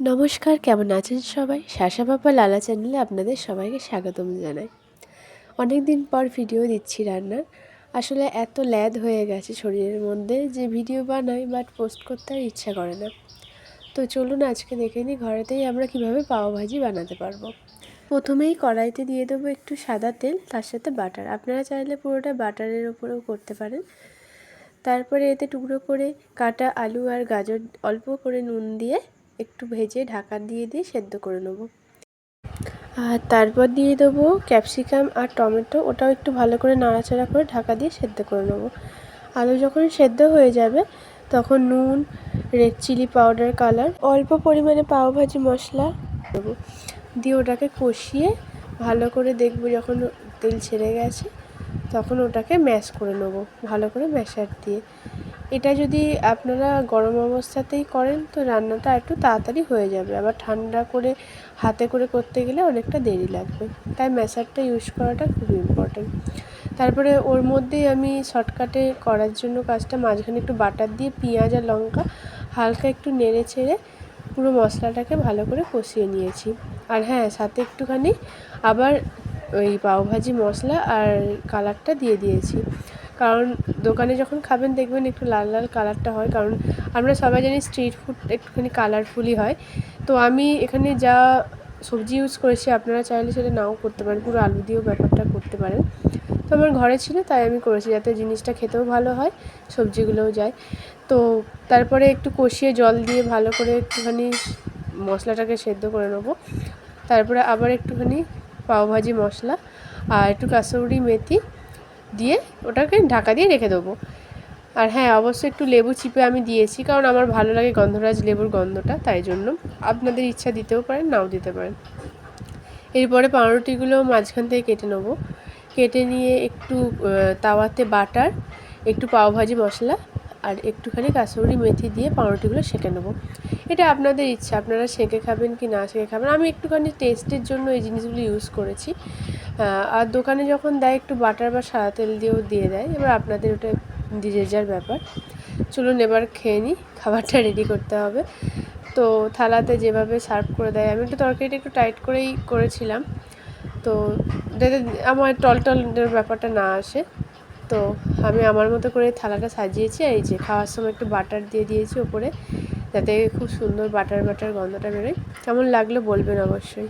নমস্কার, কেমন আছেন সবাই? শাসা বাবা, লালা চ্যানেলে আপনাদের সবাইকে স্বাগতম জানাই। অনেক দিন পর ভিডিও দিচ্ছি রান্নার। আসলে এত ল্যাদ হয়ে গেছে শরীরের মধ্যে যে ভিডিও বানাই বাট পোস্ট করতে আর ইচ্ছা করে না। তো চলুন আজকে দেখে নিই ঘরেতেই আমরা কীভাবে পাও ভাজি বানাতে পারব। প্রথমেই কড়াইতে দিয়ে দেবো একটু সাদা তেল, তার সাথে বাটার। আপনারা চাইলে পুরোটা বাটারের ওপরেও করতে পারেন। তারপরে এতে টুকরো করে কাটা আলু আর গাজর অল্প করে নুন দিয়ে একটু ভেজে ঢাকা দিয়ে দিয়ে সেদ্ধ করে নেব। আর তারপর দিয়ে দেবো ক্যাপসিকাম আর টমেটো, ওটাও একটু ভালো করে নাড়াচাড়া করে ঢাকা দিয়ে সেদ্ধ করে নেব। আলু যখন সেদ্ধ হয়ে যাবে, তখন নুন, রেড চিলি পাউডার কালার, অল্প পরিমাণে পাওভাজি মশলা দেবো। দিয়ে ওটাকে কষিয়ে ভালো করে দেখব যখন তেল ছেড়ে গেছে, তখন ওটাকে ম্যাশ করে নেব ভালো করে ম্যাশার দিয়ে। এটা যদি আপনারা গরম অবস্থাতেই করেন, তো রান্নাটা একটু তাড়াতাড়ি হয়ে যাবে। আবার ঠান্ডা করে হাতে করে করতে গেলে অনেকটা দেরি লাগবে। তাই ম্যাশারটা ইউজ করাটা খুব ইম্পর্ট্যান্ট তারপরে ওর মধ্যেই আমি শর্টকাটে করার জন্য কাজটা মাঝখানে একটু বাটার দিয়ে পেঁয়াজ আর লঙ্কা হালকা একটু নেড়ে ছেড়ে পুরো মশলাটাকে ভালো করে কষিয়ে নিয়েছি। আর হ্যাঁ সাথে একটুখানি আবার ওই পাওভাজি মশলা আর কালারটা দিয়ে দিয়েছি। কারণ দোকানে যখন খাবেন দেখবেন একটু লাল লাল কালারটা হয়, কারণ আমরা সবাই জানি স্ট্রিট ফুড একটুখানি কালারফুলই হয়। তো আমি এখানে যা সবজি ইউজ করেছি, আপনারা চাইলে সেটা নাও করতে পারেন, পুরো আলু দিয়েও ব্যাপারটা করতে পারেন। তো আমার ঘরে ছিল, তাই আমি করেছি যাতে জিনিসটা খেতেও ভালো হয়, সবজিগুলোও যায়। তো তারপরে একটু কষিয়ে জল দিয়ে ভালো করে একটুখানি মশলাটাকে সেদ্ধ করে নেব। তারপরে আবার একটুখানি পাওভাজি মশলা আর একটু কাসৌরি মেথি দিয়ে ওটাকে ঢাকা দিয়ে রেখে দেবো। আর হ্যাঁ অবশ্যই একটু লেবু চিপে আমি দিয়েছি, কারণ আমার ভালো লাগে গন্ধরাজ লেবুর গন্ধটা, তাই জন্য আপনাদের ইচ্ছা দিতেও পারেন, নাও দিতে পারেন। এরপরে পাউরুটিগুলো মাঝখান থেকে কেটে নেব। কেটে নিয়ে একটু তাওয়াতে বাটার, একটু পাওভাজি মশলা আর একটুখানি কাসুরি মেথি দিয়ে পাউরুটিগুলো সেঁকে নেব। এটা আপনাদের ইচ্ছা, আপনারা সেঁকে খাবেন কি না সেঁকে খাবেন। আমি একটুখানি টেস্টের জন্য এই জিনিসগুলো ইউজ করেছি। আর দোকানে যখন দেয় একটু বাটার বা সাদা তেল দিয়েও দিয়ে দেয়, এবার আপনাদের ওটা যে যার ব্যাপার। চলুন এবার খেয়ে নিই, খাবারটা রেডি করতে হবে। তো থালাতে যেভাবে সার্ভ করে দেয়, আমি একটু তরকারিটা একটু টাইট করেই করেছিলাম। তো যাতে আমার টল টল ব্যাপারটা না আসে, তো আমি আমার মতো করে থালাটা সাজিয়েছি এই যে খাওয়ার সময় একটু বাটার দিয়ে দিয়েছি ওপরে, যাতে খুব সুন্দর বাটার বাটার গন্ধটা বেরোয়। কেমন লাগল বলবেন অবশ্যই।